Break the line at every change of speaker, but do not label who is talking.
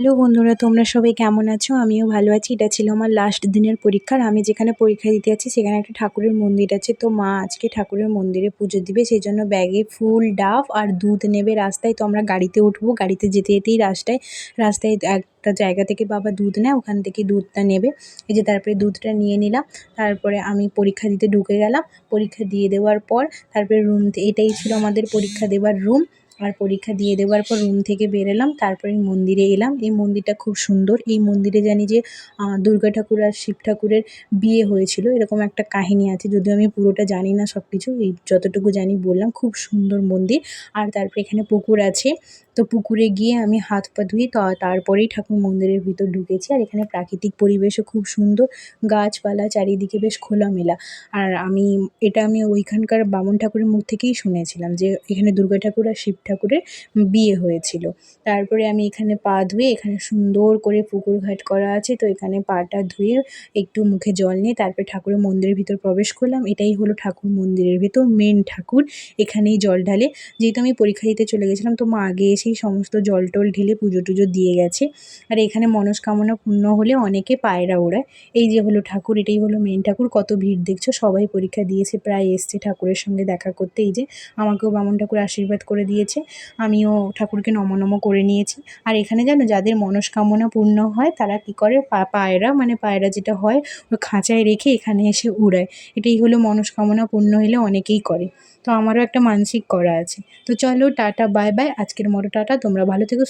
Hello বন্ধুরা, তোমরা সবাই কেমন আছো? আমিও ভালো আছি। এটা ছিল আমার লাস্ট দিনের পরীক্ষার। আমি যেখানে পরীক্ষা দিতে আছি সেখানে একটা ঠাকুরের মন্দির আছে। তো মা আজকে ঠাকুরের মন্দিরে পুজো দিবে। সেই জন্য ব্যাগে ফুল, ডাব আর দুধ নেবে রাস্তায়। তো আমরা গাড়িতে উঠবো। গাড়িতে যেতে যেতেই রাস্তায় রাস্তায় একটা জায়গা থেকে বাবা দুধ নেয়। ওখান থেকে দুধটা নেবে। এই যে তারপরে দুধটা নিয়ে নিলাম। তারপরে আমি পরীক্ষা দিতে ঢুকে গেলাম। পরীক্ষা দিয়ে দেওয়ার পর তারপরে রুম এটাই ছিল আমাদের পরীক্ষা দেওয়ার রুম আর পরীক্ষা দিয়ে দেওয়ার পর রুম থেকে বেরোলাম তারপরে মন্দিরে এলাম। এই মন্দিরটা খুব সুন্দর। এই মন্দিরে জানি যে দুর্গা ঠাকুর আর শিব ঠাকুরের বিয়ে হয়েছিল। এরকম একটা কাহিনী আছে, যদিও আমি পুরোটা জানি না সব কিছু এই যতটুকু জানি বললাম, খুব সুন্দর মন্দির। আর তারপরে এখানে পুকুর আছে। তো পুকুরে গিয়ে আমি হাত পা ধুই তারপরেই ঠাকুর মন্দিরের ভিতর ঢুকেছি। আর এখানে প্রাকৃতিক পরিবেশও খুব সুন্দর। গাছপালা চারিদিকে বেশ খোলামেলা। আর আমি, এটা আমি ওইখানকার বামুন ঠাকুরের মুখ থেকেই শুনেছিলাম যে এখানে দুর্গা ঠাকুর আর শিব ঠাকুরের বিয়ে হয়েছিল। তারপরে আমি এখানে পা ধুয়ে, এখানে সুন্দর করে পুকুর ঘাট করা আছে। তো এখানে পাটা ধুয়ে একটু মুখে জল নিয়ে তারপরে ঠাকুরের মন্দিরের ভিতর প্রবেশ করলাম। এটাই হলো ঠাকুর মন্দিরের ভিতর মেন ঠাকুর। এখানেই জল ঢালে। যেহেতু আমি পরীক্ষা দিতে চলে গেছিলাম, তো মা আগে এসেই সমস্ত জল টল ঢেলে পুজো টুজো দিয়ে গেছে। আর এখানে মনস্কামনা পূর্ণ হলে অনেকে পায়রা ওড়ায়। এই যে হলো ঠাকুর, এটাই হলো মেন ঠাকুর। কত ভিড় দেখছ? সবাই পরীক্ষা দিয়েছে, প্রায় এসছে ঠাকুরের সঙ্গে দেখা করতে। এই যে আমাকেও বামুন ঠাকুর আশীর্বাদ করে দিয়েছে। আমিও ঠাকুরকে নম নম করে নিয়েছি। আর এখানে জানো, যাদের মনস্কামনা পূর্ণ হয়, তারা কী করে? পায়রা মানে পায়রা যেটা হয় ওই খাঁচায় রেখে এখানে এসে উড়ায়। এটাই হলো মনস্কামনা পূর্ণ হলে অনেকেই করে। তো আমারও একটা মানসিক করা আছে। তো চলো, টাটা, বাই বাই। আজকের মতো টাটা তোমরা ভালো থেকো